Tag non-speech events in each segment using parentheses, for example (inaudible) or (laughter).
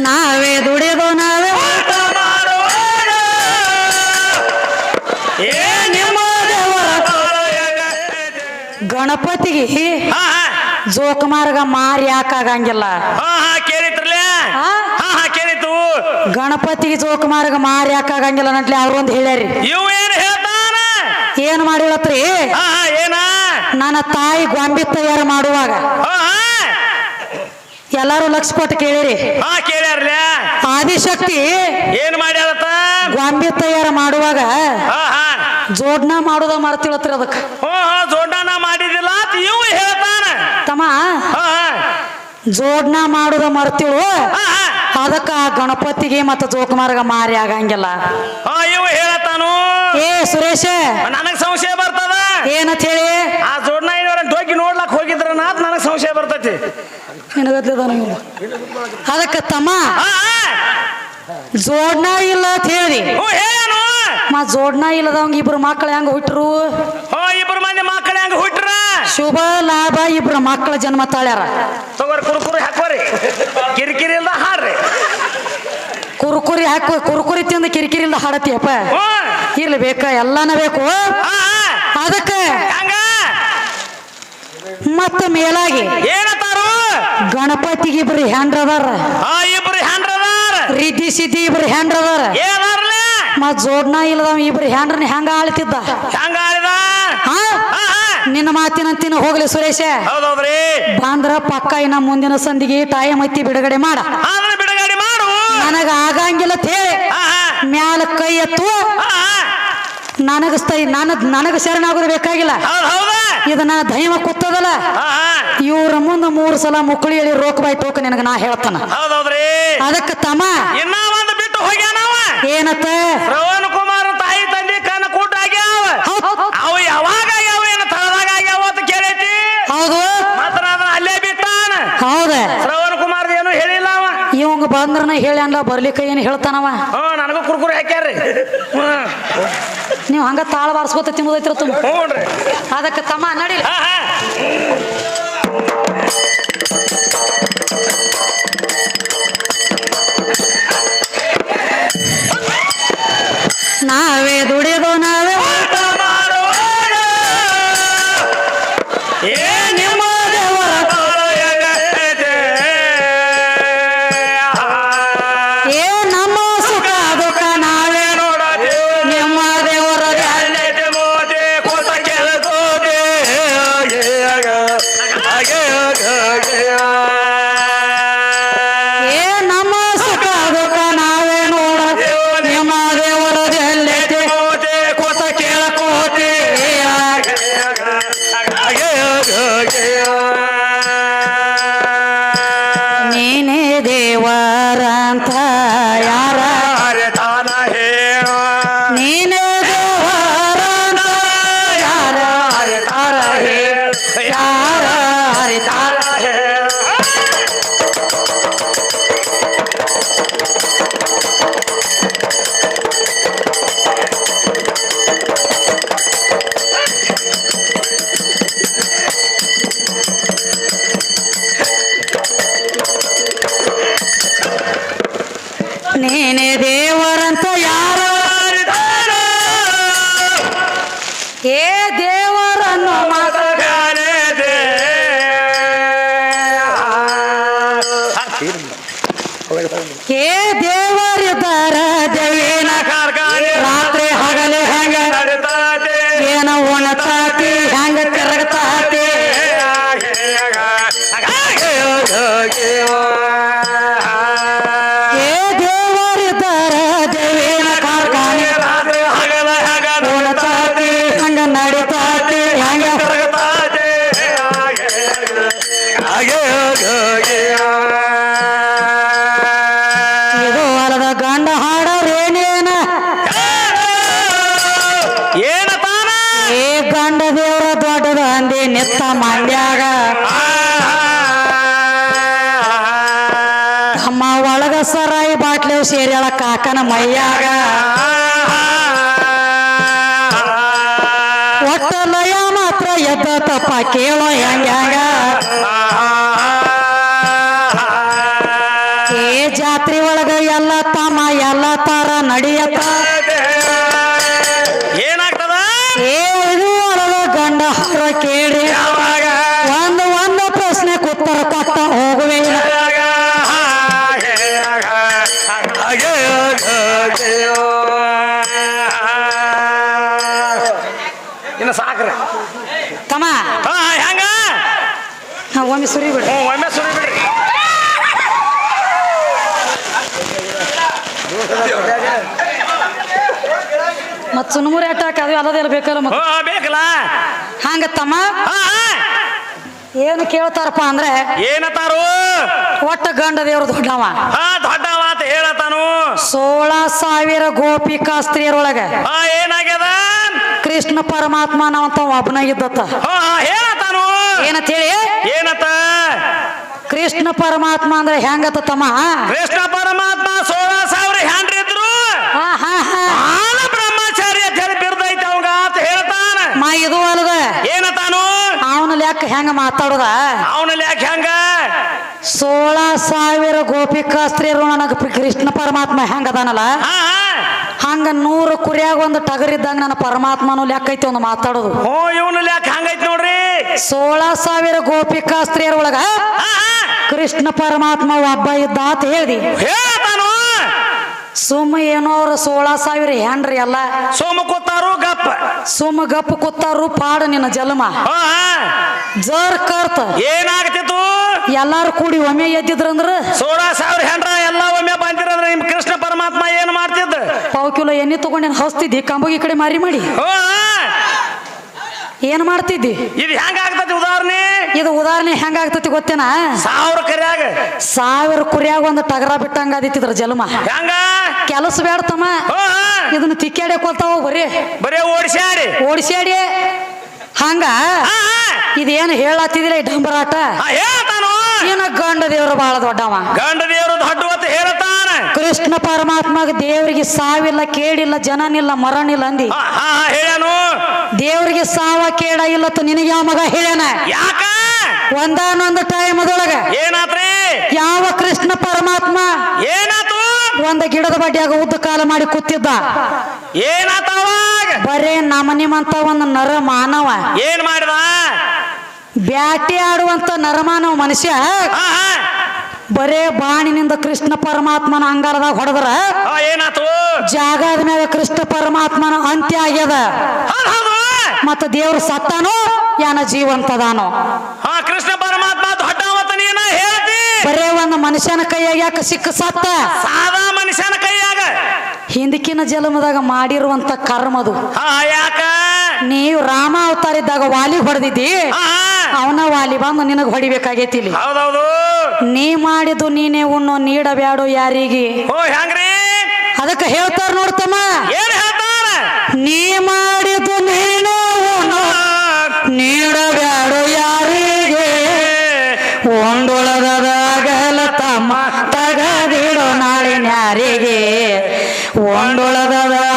ನಾವೇ ದುಡಿದು ನಾವೇ ಊಟ ಮಾಡುವಾಗ ಏ ನಿಮ್ಮ ಗಣಪತಿಗೆ ಹಾ ಹಾ ಜೋಕುಮಾರ್ಗ ಮಾರಿ ಯಾಕಾಗಂಗಿಲ್ಲ ಹಾ ಹಾ ಕೇಳಿತ್ರಲ್ಲ ಆ? ಹಾ ಹಾ ಕೇಳಿತು. ಗಣಪತಿಗೆ ಜೋಕುಮಾರ್ಗ ಮಾರಿ ಯಾಕಾಗಂಗಿಲ್ಲ ನಟ್ಲಿ ಅವ್ರೊಂದು ಹೇಳ್ಯಾರಿ. ಇವು ಏನ್ ಹೇಳ್ತಾನ ಏನ್ ಮಾಡಿಳತ್ರಿ ಹಾ ಹಾ ಏನ? ನನ್ನ ತಾಯಿ ಗೊಂಬೆ ತಯಾರು ಮಾಡುವಾಗ ಹಾ. ಎಲ್ಲಾರು ಲಕ್ಷ ಕೊಟ್ಟು ಕೇಳಿರಿ. ಹಾ ಕೇಳ್ಯಾರ್ಲ. ಆದಿಶಕ್ತಿ ಏನ್ ಮಾಡ್ಯಾರತ್ತ ಗೊಂಬೆ ತಯಾರು ಮಾಡುವಾಗ ಹಾ ಹಾ. ಜೋಡ್ನ ಮಾಡುದ ಮರ್ತಿಳತ್ರ ಅದಕ್ಕೆ. ಹೋ ಹೋ ಜೋಡಣ ಮಾಡಿದಿಲ್ಲ ಅಂತ ಇವು ಹೇಳ್ತಾನ. ತಮ್ಮ ಹಾ ಹಾ. ಜೋಡ್ನ ಮಾಡುದ ಮರ್ತಿಳು. ಅದಕ್ಕ ಗಣಪತಿಗೆ ಮತ್ತ ಜೋಕುಮಾರ್ಗ ಮಾರಿ ಆಗಂಗಿಲ್ಲ. ಹಾ ಇವು ಏ ಸುರೇಶ. ನನಗ್ ಸಂಶಯ ಬರ್ತದ. ಏನಂತ ಹೇಳಿ ಆ ಜೋಡ್ನ ಇವ್ರ ಹೋಗಿ ನೋಡ್ಲಕ್ ಹೋಗಿದ್ರ ನಾತ್ ನನಗ್ ನಿನಗತ್ಲಿದ ಅದಕ್ಕೆ ತಮ್ಮ. ಜೋಡ್ನ ಇಲ್ಲ ಅಂತ ಹೇಳಿ. ಮಾ ಜೋಡ್ನ ಇಲ್ಲದವಂಗ ಇಬ್ರು ಮಕ್ಳು ಹೆಂಗ ಹುಟ್ಟರು ಹೋ ಇಬ್ರು ಮಂದಿ ಮಕ್ಕಳು ಹೆಂಗ ಹುಟ್ರ? ಶುಭ ಲಾಭ ಇಬ್ರು ಮಕ್ಕಳ ಜನ್ಮ ತಾಳ್ಯಾರ. ತಗೋರಿ ಕುರುಕುರು ಹಾಕೋರಿ ಕಿರಿಕಿರಿ ಇಲ್ದ ಹಾಡ್ರಿ. ಕುರುಕುರಿ ಹಾಕು ಕುರುಕುರಿ ತಿಂದು ಕಿರಿಕಿರಿ ಇಲ್ದ ಹಾಡತಿಯಪ್ಪ? ಇರ್ಲಿ ಬೇಕ ಎಲ್ಲಾನ ಬೇಕು? ಅದಕ್ಕೆ. ಮತ್ತ ಮೇಲಾಗಿ ಏನತ್ತಾರು ಗಣಪತಿಗೆ ಇಬ್ರು ಹೆಂಡ್ರ ಅದಾರ ಹಾ ಇಬ್ರು ಹೆಂಡ್ರದಾರ. ರೀತಿ ಸಿದ್ಧಿ ಇಬ್ರು ಏನಾರ್ಲೆ? ಮತ್ ಜೋಡ್ನ ಇಲ್ಲದವ ಇಬ್ರು ಹೆಂಡ್ರನ್ನ ಹೆಂಗ ಆಳ್ತಿದ್ದ? ಹೆಂಗ ಆಳಿದ? ಹಾ? ನಿನ್ನ ಮಾತಿನಂತಿನ ಹೋಗ್ಲಿ ಸುರೇಶ. ಹೌದೌದ್ರಿ. ಬಾಂದ್ರ ಪಕ್ಕ ಇನ್ನ ಮುಂದಿನ ಸಂದಿಗೆ ತಾಯಿ ಮತ್ತಿ ಬಿಡುಗಡೆ ಮಾಡ. ಬಿಡುಗಡೆ ಮಾಡು. ನನಗ ಆಗಂಗಿಲ್ಲ ಅಂತ ಹೇಳಿ. ಮ್ಯಾಲ ಕೈ ಎತ್ತು ನನಗ ನನ್ನ ನನಗ ಶರಣಾಗೋದು ಬೇಕಾಗಿಲ್ಲ. ಹೌದ್ ಹೌದಾ. ಇದನ್ನ ದೈವ ಕೂತದಲ್ಲ ಇವ್ರ ಮುಂದ ಮೂರು ಸಲ ಮುಕ್ಕಳಿ ಹೇಳಿ ರೋಕ್ ಬಾಯ್ ಟೋಕ ನಿನಗ ನಾ ಹೇಳ್ತಾನ. ಅದಕ್ಕ ತಮ್ಮ ಇನ್ನ ಒಂದು ಬಿಟ್ಟು ಏನತ್ತ? ಶ್ರವಣ್ ಕುಮಾರ ತಾಯಿ ತಂದೆ ಕಣ್ಣ ಕೂಟ ಆಗ್ಯಾವ. ಅವು ಯಾವಾಗ ಆಗ್ಯಾವ ಏನ ತಳದಾಗ ಆಗ್ಯಾವ ಅಂತ ಕೇಳೈತಿ? ಹೌದು. ಮಾತ್ರ ಅದನ್ನ ಅಲ್ಲೇ ಬಿಟ್ಟಾನ. ಹೌದ. ಶ್ರವಣ ಕುಮಾರ್ ಏನು ಹೇಳಿಲ್ಲ ಅವ. ಇವಂಗ ಬಂದ್ರನ ಹೇಳ ಬರ್ಲಿಕ್ಕ ಏನ್ ಹೇಳ್ತಾನವ? ನನಗೂ ಕುರ್ಕುರಿ ಹಾಕ್ಯಾರ್ರಿ. (laughs) ನೀವು ಹಂಗ ತಾಳ ಬಾರ್ಸ್ಕೊತ ತಿಂಬುದೈತ್ರ ತುಂಬ ಹ್ಞೂನ್ರಿ ಅದಕ್ಕೆ ತಮ್ಮ ನಡಿಲ್ಲ Yeah. Uh, ಏ ಅಮ್ಮ ಒಳಗ ಸರಾಯಿ ಬಾಟ್ಲೆ ಸೇರ್ಯಾಳ ಕಾಕನ ಮೈಯಾಗ. ಒಟ್ಟ ಲಯ ಮಾತ್ರ ಎದ್ದ ತಪ್ಪ ಕೇಳೋ ಹೆಂಗ್ಯಾಗ. ಏ ಜಾತ್ರೆ ಒಳಗ ಎಲ್ಲ ತಮ್ಮ ಎಲ್ಲ ತರ ನಡಿಯತ್ತ ಒಮ್ಮೆ ಸುರಿ ಬಿಡ್ರಿ. ಹ್ಞೂ ಒಮ್ಮೆ ಸುರಿ ಬಿಡ್ರಿ. ಮತ್ ಸುನಮೂರಿ ಅಟ್ಟಾಕ ಅದು ಅಲ್ಲದೆಲ್ಲ ಬೇಕಲ್ಲ ಮತ್? ಬೇಕಲ್ಲ? ಹಂಗ ತಮ್ಮ. ಏನು ಕೇಳ್ತಾರಪ್ಪ ಅಂದ್ರೆ ಏನತಾರು? ಒಟ್ಟ ಗಂಡ ದೇವ್ರ ದೊಡ್ಡವ. ದೊಡ್ಡವ ದೊಡ್ಡ ಮಾತು ಹೇಳತಾನು ಸೋಳ ಸಾವಿರ ಗೋಪಿಕಾ ಸ್ತ್ರೀಯರೊಳಗ ಏನಾಗ್ಯದ? ಕೃಷ್ಣ ಪರಮಾತ್ಮ ನಾವಂತ ಒಬ್ಬನಾಗಿದ್ದತ್ತ. ಹೇಳ. ಏನಂತ ಹೇಳಿ? ಏನತ್ತ ಕೃಷ್ಣ ಪರಮಾತ್ಮ ಅಂದ್ರೆ ಹೆಂಗತ ತಮ್ಮ? ಕೃಷ್ಣ ಪರಮಾತ್ಮ ಸೋಳ ಸಾವಿರ ಹ್ಯಾಂಡ್ರಿ ಇದ್ರು. ಬ್ರಹ್ಮಚಾರಿ ಅಂತ ಹೇಳಿ ಬಿರ್ದೈತೆ ಅವಂಗ ಅಂತ ಹೇಳ್ತಾನ. ಮಾ ಇದು ಅಲ್ಲದ ಏನತಾನು? ಅವನ ಲೆಕ್ಕ ಹೆಂಗ ಮಾತಾಡುದ? ಅವನ ಲೆಕ್ಕ ಹೆಂಗ? ಸೋಳ ಸಾವಿರ ಗೋಪಿಕಾ ಸ್ತ್ರೀಯರು ನನಗ ಕೃಷ್ಣ ಪರಮಾತ್ಮ ಹೆಂಗದಾನಲ್ಲ? ಹಂಗ ನೂರು ಕುರಿಯಾಗ ಒಂದು ಟಗರಿದ್ದಂಗ ನನ್ನ ಪರಮಾತ್ಮನು ಲೆಕ್ಕ ಐತಿ ಒಂದು ಮಾತಾಡೋದು. ಹೋ ಇವನು ಲೆಕ್ಕ ಹಂಗೈತಿ ನೋಡ್ರಿ. ಸೋಳ ಸಾವಿರ ಗೋಪಿಕಾ ಸ್ತ್ರೀಯರ ಒಳಗ ಕೃಷ್ಣ ಪರಮಾತ್ಮ ಒಬ್ಬ ಇದ್ದ ಅಂತ ಹೇಳಿ ಸುಮ್ಮ ಏನೋ ಅವ್ರ ಸೋಳ ಸಾವಿರ ಹೆಣ್ರಿ ಎಲ್ಲ ಸೋಮ ಕೂತಾರು ಗಪ್ಪ. ಸುಮ್ಮ ಗಪ್ಪ ಕೂತಾರು ಪಾಡ ನಿನ್ನ ಜನ್ಮ ಜರ್ ಕರ್ತ. ಏನಾಗ್ತಿತ್ತು ಎಲ್ಲಾರು ಕೂಡಿ ಒಮ್ಮೆ ಎದ್ದಿದ್ರಂದ್ರ ಸೋಳ ಸಾವಿರ ಹೆಂಡ್ರ ಎಲ್ಲ ಒಮ್ಮೆ ಬಂದಿರಂದ್ರೆ ನಿಮ್ ಕೃಷ್ಣ ಪರಮಾತ್ಮ ಏನು ಮಾಡ್ತಿದ್ದ? ಪಾವ್ ಕಿಲೋ ಎಣ್ಣೆ ತಗೊಂಡೇನು ಹಸ್ತಿದ್ದಿ? ಕಂಬಗಿ ಕಡೆ ಮಾರಿ ಮಾಡಿ. ಏನ್ ಮಾಡ್ತಿದ್ದಿ? ಇದು ಹೆಂಗ ಆಗ್ತತಿ ಉದಾಹರಣೆ? ಇದು ಉದಾಹರಣೆ ಹೆಂಗಾಗ್ತತಿ ಗೊತ್ತೇನ? ಸಾವಿರ ಕರಿಯಾಗ. ಸಾವಿರ ಕುರಿಯಾಗ ಒಂದು ಟಗರ ಬಿಟ್ಟಂಗ ಆದಿತ್ತಿದ್ರ ಜಲ್ಮ. ಹೆಂಗ? ಕೆಲಸ ಬೇಡತಮ್ಮ ಹೋ ಇದನ್ನ ತಿಕ್ಕಾಡೆ ಕೊಲ್ತಾವ ಬರೀ. ಬರೇ ಓಡಿಸ್ಯಾಡಿ. ಓಡಿಸ್ಯಾಡಿ. ಹಂಗ? ಇದೇನು ಹೇಳತ್ತಿದಿಲ್ಲ ಈ ಡಂಬರಾಟ? ಏನ ಗಂಡ ದೇವರು ಬಹಳ ದೊಡ್ಡವ. ಗಂಡ ದೇವರು ದೊಡ್ಡ ಹೇಳುತ್ತಾನೆ. ಹೇಳ್ತಾನ ಕೃಷ್ಣ ಪರಮಾತ್ಮಗ ದೇವರಿಗೆ ಸಾವಿಲ್ಲ ಕೇಡಿಲ್ಲ ಜನನಿಲ್ಲ ಮರಣಿಲ್ಲ ಅಂದಿ. ಹೇಳನು ದೇವರಿಗೆ ಸಾವ ಕೇಡ ಇಲ್ಲ ನಿನಗೆ ಯಾವ ಮಗ ಹೇಳನ ಯಾಕ? ಒಂದಾನೊಂದು ಟೈಮ್ ಅದೊಳಗ ಏನಾತ್ರಿ? ಯಾವ ಕೃಷ್ಣ ಪರಮಾತ್ಮ? ಏನಾತು? ಒಂದ ಗಿಡದ ಬಡ್ಡಿಯಾಗ ಉದ್ದ ಕಾಲ ಮಾಡಿ ಕೂತಿದ್ದ. ಏನಾತ ಬರೇ ನಮ್ಮ ನಿಮ್ಮಂತ ಒಂದು ನರ ಮಾನವ ಏನ್ ಮಾಡಿದ? ಬ್ಯಾಟಿ ಆಡುವಂತ ನರಮಾನವ ಮನುಷ್ಯ ಬರೇ ಬಾಣಿನಿಂದ ಕೃಷ್ಣ ಪರಮಾತ್ಮನ ಅಂಗಾರದಾಗ ಹೊಡೆದ್ರ ಏನಾತು? ಜಾಗದ ಮೇಲೆ ಕೃಷ್ಣ ಪರಮಾತ್ಮನ ಅಂತ್ಯ ಆಗ್ಯದ. ಮತ್ತ ದೇವ್ರ ಸತ್ತಾನೋ ಯಾನ ಜೀವಂತದಾನೋ. ಕೃಷ್ಣ ಪರಮಾತ್ಮ ಬರೇ ಒಂದು ಮನುಷ್ಯನ ಕೈಯಾಗ ಯಾಕ ಸಿಕ್ಕ ಸತ್ತ? ಸಾದಾ ಮನುಷ್ಯನ ಕೈಯಾಗ. ಹಿಂದಕಿನ ಜನ್ಮದಾಗ ಮಾಡಿರುವಂತ ಕರ್ಮದು. ಯಾಕ? ನೀವು ರಾಮ ಅವತಾರ ಇದ್ದಾಗ ವಾಲಿ ಹೊಡೆದಿದ್ದಿ. ಅವನ ವಾಲಿ ಬಂದು ನಿನಗ್ ಹೊಡಿಬೇಕಾಗೈತಿ ಇಲ್ಲಿ. ಹೌದೌದು. ನೀ ಮಾಡಿದ್ದು ನೀನೇ ಉಣ್ಣು ನೀಡಬ್ಯಾಡು ಯಾರಿಗೆ? ಓ ಹೆಂಗ್ರಿ ಅದಕ್ಕೆ ಹೇಳ್ತಾರ ನೋಡ್ತಮ್ಮ ಏನ್ ಹೇಳ್ತಾರ? ನೀ ಮಾಡಿದ್ದು ನೀನೇ ಉಣ್ಣು ನೀಡಬ್ಯಾಡು ಯಾರಿಗೆ? ಒಂದೊಳಗದಾಗಲ ತಮ್ಮ ತಗದಿಡೋ ನಾಳಿನ ಯಾರಿಗೆ? ಒಂದೊಳಗದಾಗಲ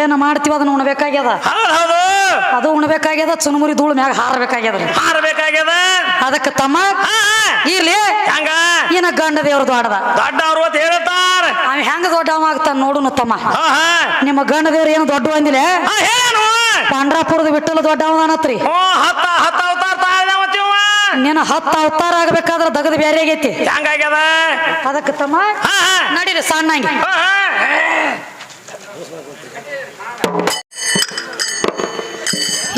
ಏನು ಮಾಡ್ತೀವಿ ಅದನ್ನ ಉಣ್ಬೇಕಾಗ್ಯದ? ಅದು ಉಣ್ಬೇಕಾಗ್ಯದ ಚುನುಮುರಿ ಧೂಳು ಮ್ಯಾಗ ಹಾರಬೇಕಾಗ್ಯದ ಹಾರಬೇಕಾಗ್ಯದ. ಅದಕ್ಕೆ ತಮ್ಮ ಇಲ್ಲಿ ಹೆಂಗ? ಏನ ಗಂಡ ದೇವ್ರ ದೊಡ್ಡದ. ದೊಡ್ಡವ್ರು ಅಂತ ಹೇಳ್ತಾರ ಅವ ಹೆಂಗ ದೊಡ್ಡವ ಆಗ್ತಾನ ನೋಡುನು ತಮ್ಮ. ನಿಮ್ಮ ಗಂಡ ದೇವ್ರ ಏನು ದೊಡ್ಡ ಅಂದಿಲ್ಲ? ಪಾಂಡ್ರಾಪುರದ ಬಿಟ್ಟಲು ದೊಡ್ಡವನತ್ರಿ ಅವನತ್ರಿ ಹತ್ತ ಹತ್ತ ಅವತಾರ ತಾಳ್ದವತ್ತಿವ ನೀನು ಹತ್ತು ಅವತಾರ ಆಗ್ಬೇಕಾದ್ರ ದಗದ ಬೇರೆ ಆಗೈತಿ. ಹೆಂಗಾಗ್ಯದ? ಅದಕ್ಕೆ ತಮ್ಮ ನಡೀರಿ ಸಣ್ಣಂಗಿ.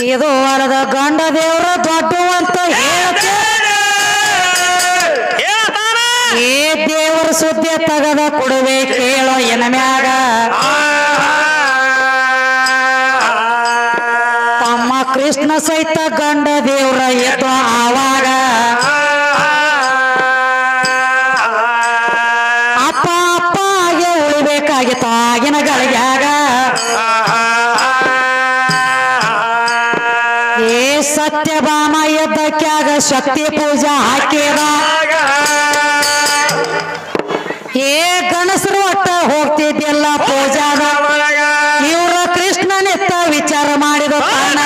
ಇದು ಅಲ್ಲದ ಗಂಡ ದೇವ್ರ ದೊಡ್ಡವಂತ ಅಂತ ಏ ದೇವರ ಸುದ್ದಿ ತಗದ ಕೊಡುವೆ ಕೇಳೋ ಎನ ಮ್ಯಾಗ. ತಮ್ಮ ಕೃಷ್ಣ ಸಹಿತ ಗಂಡ ದೇವ್ರ ಎದ್ದು ಶಕ್ತಿ ಪೂಜಾ ಹಾಕಿದ ಏ ಗಣಸರು ಒಟ್ಟ ಹೋಗ್ತಿದ್ಯಲ್ಲ ಪೂಜಾದ ಇವ್ರ ಕೃಷ್ಣನೆತ್ತ ವಿಚಾರ ಮಾಡಿದ ಕಾರಣ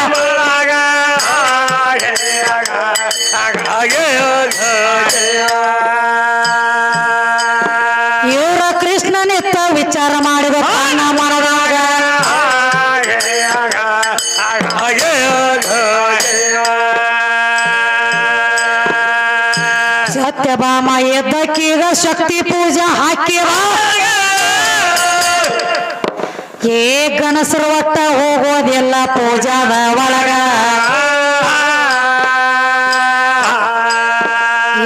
ಸತ್ಯಭಾಮ ಎದ್ದಕ್ಕೀಗ ಶಕ್ತಿ ಪೂಜಾ ಹಾಕಿವ ಏ ಗಣಸರ ಒಟ್ಟ ಹೋಗೋದೆಲ್ಲ ಪೂಜಾದ ಒಳಗ.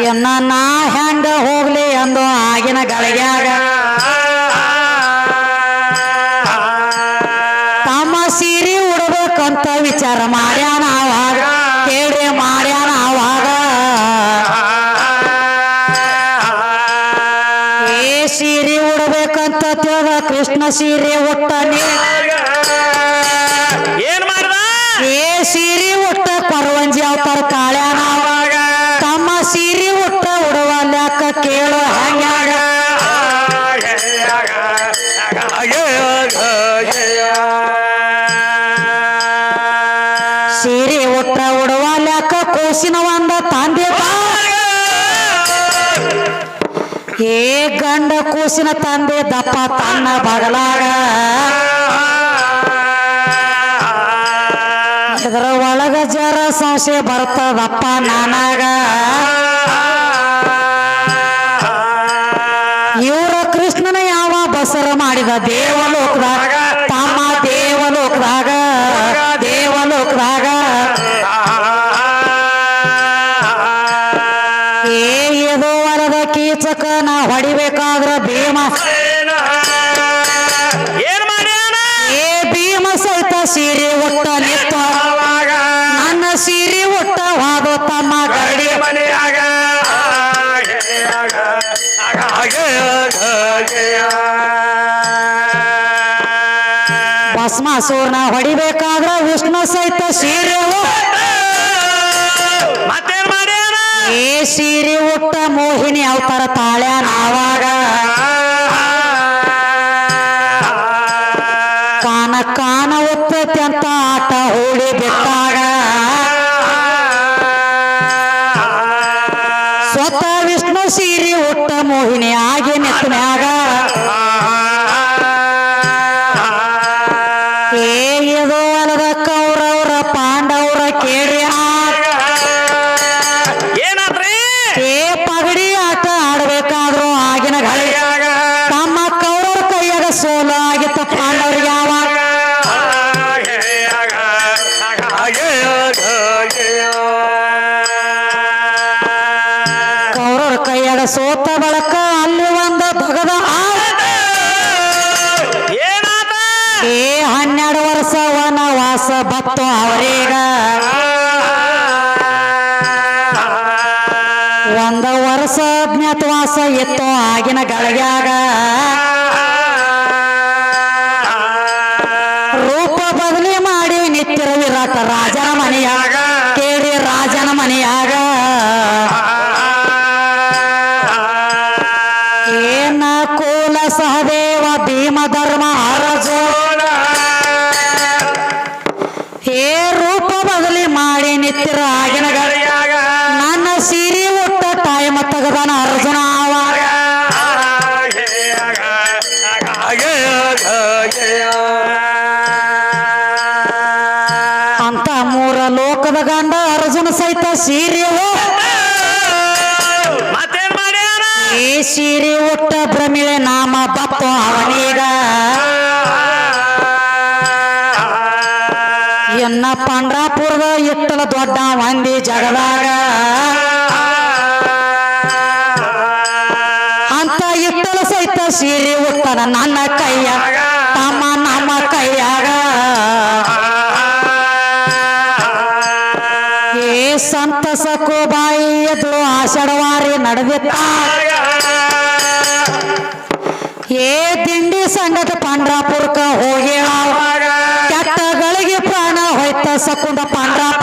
ಎನ್ನ ನಾ ಹೆಂಗ ಹೋಗ್ಲಿ ಅಂದು ಆಗಿನ ಗಳಿಗ್ಯಾಗ ಸೀರೆ ಒಟ್ಟನೆ. ಏನ್ ಮಾಡ್ದ? ಏ ಸೀರೆ ಒಟ್ಟ ಪರವಂಜಿ ಅವತಾರ ಕಾಳ್ಯಾನ. ತಮ್ಮ ಸೀರೆ ಒಟ್ಟ ಉಡವಲ್ಯಾಕ ಕೇಳು ಹಂಗ್ಯಾಗ. ಸೀರೆ ಒಟ್ಟ ಉಡವಲ್ಯಾಕ ಕೋಸಿನ ಒಂದ ತಂದೆ ಏ ಗಂಡ ಕೂಸಿನ ತಂದೆ, ದಪ್ಪ ತನ್ನ ಬಗಲಾಗ. ಇದರ ಒಳಗ ಜರ ಸಂಶಯ ಬರ್ತದಪ್ಪ ನಾನಾಗ. ಇವರ ಕೃಷ್ಣನ ಯಾವ ಬಸರ ಮಾಡಿದ ದೇವಲೋಕದಾಗ ಭಸ್ಮಾಸೂರ್ನ ಹೊಡಿಬೇಕಾದ್ರ ವಿಷ್ಣು ಸಹಿತ ಸೀರೆ ಈ ಏ ಸೀರೆ ಉಟ್ಟ ಮೋಹಿನಿ ಅವತಾರ ತಾಳ್ಯ ನಾವಾಗ ಇದು ಅಲದ ಕೌರವ್ರ ಪಾಂಡವ್ರ ಕೇಳಿ ಏನಾದ್ರಿ ಏ ಪಗಡಿ ಆಟ ಆಡ್ಬೇಕಾದ್ರು ಆಗಿನ ಘಳಿ ತಮ್ಮ ಕೌರವ್ರ ಕೈಯಾಗ ಸೋಲು ಆಗಿತ್ತ ಪಾಂಡವ್ರಿಗೆ ಯಾವಾಗ ಕೌರವ್ರ ಕೈಯಾಗ ಸೋತ ಅವರೀಗ. (laughs) ಒಂದ ವರ್ಷ ಅಜ್ಞಾತವಾಸ ಇತ್ತು ಆಗಿನ ಗಳಿಗ್ಯಾಗ ನಿತ್ಯರ ಆಗಿನ ನನ್ನ ಸೀರೆ ಉಟ್ಟ ತಾಯ ಮತ್ತಗದಾನ ಅರ್ಜುನ ಅವಾಗ ಅಂತ ಮೂರ ಲೋಕದ ಗಂಡ ಅರ್ಜುನ ಸಹಿತ ಸೀರೆ ಈ ಸೀರೆ ಒಟ್ಟ ಭ್ರಮಿಳೆ ನಾಮ ಬಪ್ಪ ಅವನೀಗ ಎನ್ನ ಪಾಂಡ್ರಾಪುರದ ದೊಡ್ಡ ಮಂದಿ ಜಗದಾಗ. ಅಂತ ಇತ್ತಲ ಸಹಿತ ಸೀರೆ ಉಟ್ಟನ ನನ್ನ ಕೈಯ. ತಮ್ಮ ನಮ್ಮ ಕೈಯಾಗ. ಏ ಸಂತಸ ಕೋಬಾಯಿ ಎದುರು ಆಷಾಢವಾರಿ ನಡೆದಿತ್ತ. ಏ ತಿಂಡಿ ಸಂಗದ ಪಾಂಡ್ರಾಪುರಕ್ಕ ಹೋಗಿ ಕೆಟ್ಟಗಳಿಗೆ ಪ್ರಾಣ ಹೋಯ್ತ ಸಕುಂಡ ಪಾಂಡ್ರಾಪುರದಾಗ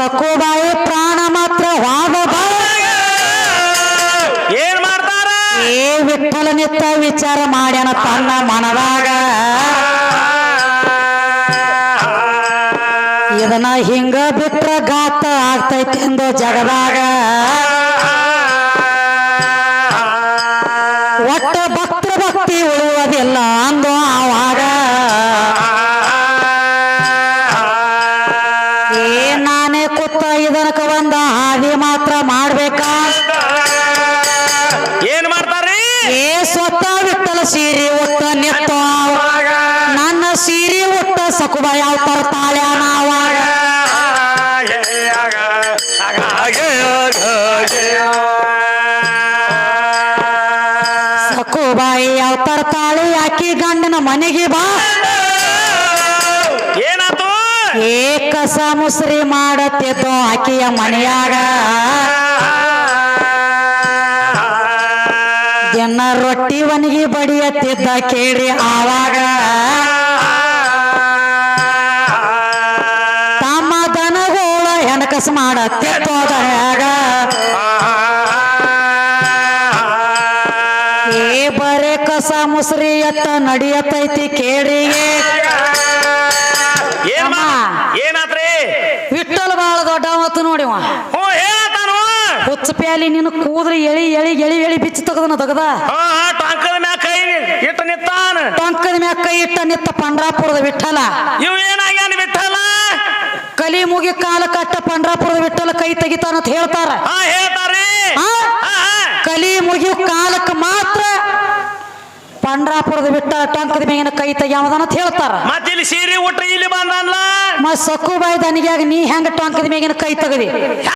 ಸಕೋಬಾಯಿ ಪ್ರಾಣ ಮಾತ್ರ ವಾದ ಏನ್ ಮಾಡ್ತಾರ? ಏ ವಿಠಲನೆ ನಿತ್ತ ವಿಚಾರ ಮಾಡ್ಯಾನ ತನ್ನ ಮನದಾಗ. ಇದನ್ನ ಹಿಂಗ ಬಿಟ್ರ ಗಾತ ಆಗ್ತೈತಿ ಎಂದು ಜಗದಾಗ. ಸಕುಬ ಯಾವ ತರ್ತಾಳೆ ನಾವಾಗ ಸಕುಬಾಯಿ ಯಾವ ತರ್ತಾಳೆ ಆಕಿ ಗಂಡನ ಮನೆಗೆ ಬಾ ಏನಾತು ಏ ಕಸ ಮುಸ್ರಿ ಮಾಡತ್ತಿದ್ದು ಆಕಿಯ ಮನೆಯಾಗ ದಿನ ರೊಟ್ಟಿ ಒಣಗಿ ಬಡಿಯತ್ತಿದ್ದ ಕೇಳಿ ಆವಾಗ ಹೆಣಕಸ ಮಾಡತ್ತೆ ಅದರಾಗ ಏ ಬರೇ ಕಸ ಮುಸ್ರಿ ಎತ್ತ ನಡಿಯತೈತಿ ಕೇಳಿ. ಏನಾತ್ರಿ? ವಿಠಲ್ ಬಾಳ ದೊಡ್ಡ ಮತ್ತು ನೋಡಿವ ಹುಚ್ಚ ಪ್ಯಾಲಿ ನಿನ್ನ ಕೂದ್ರಿ ಎಳಿ ಎಳಿ ಎಳಿ ಎಳಿ ಬಿಚ್ಚಿ ತಗದನ ತೆಗದ? ಟಂಕದ ಮ್ಯಾಗ ಕೈ ಇಟ್ಟು ನಿತ್ತಾನ ಟೊಂಕದ ಮ್ಯಾಗ ಕೈ ಇಟ್ಟ ನಿತ್ತ ಪಂಡ್ರಾಪುರದ ವಿಠಲ. ಇವ್ ಏನಾಗ್ಯಾನ ಕಲಿ ಮುಗಿ ಕಾಲ ಕಟ್ಟ ಪಂಡ್ರಾಪುರದ ವಿಠಲ ಕೈ ತೆಗಿತಾನಂತ ಹೇಳ್ತಾರ. ಹಾ ಹೇಳ್ತಾರ್ರಿ. ಆ? ಹಾ ಹಾ. ಕಲಿ ಮುಗಿ ಕಾಲಕ್ಕೆ ಮಾತ್ರ ಪಂಡ್ರಾಪುರದ ವಿಠಲ ಟಂಕದ ಮೇಗಿನ ಕೈ ತೆಗಿಯವದನಂತ ಹೇಳ್ತಾರ. ಮತ್ತ ಇಲ್ಲಿ ಸೀರೆ ಉಟ್ರಿ ಇಲ್ಲಿ ಬಂದಲ್ಲ. ಮ ಸಕ್ಕು ಬಾಯಿ ದನಿಗ್ಯಾಗ ನೀ ಹೆಂಗ ಟಂಕದ ಮೇಗಿನ ಕೈ ತೆಗದಿ?